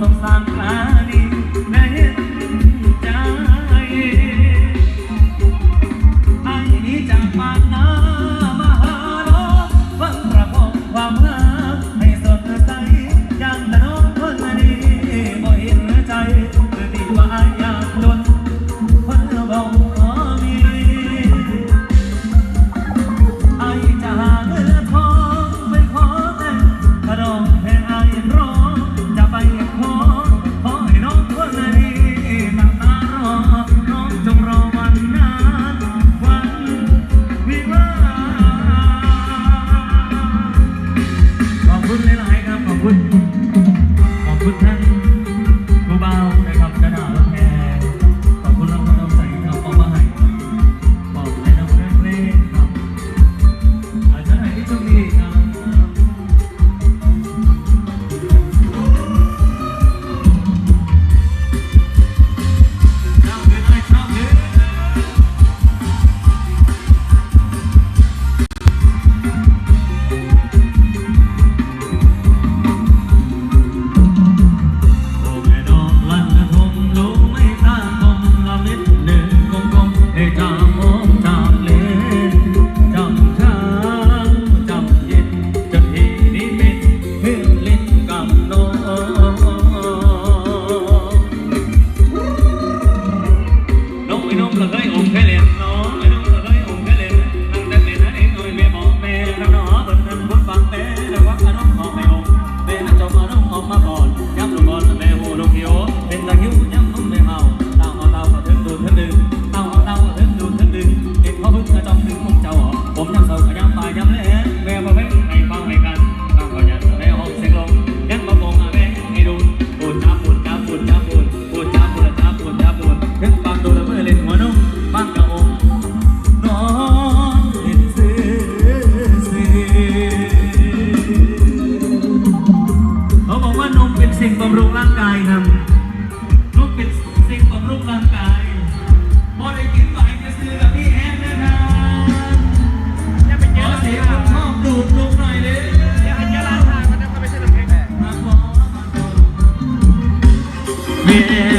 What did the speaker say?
สงสารใคร ร่างกายนำลูกเป็นสิ่งบำรูปร่างกายบอได้กินไปจะซื้อกับพี่แอมนะคะขอเสียงคนชอบดูดลูกหน่อยเลย Yeah.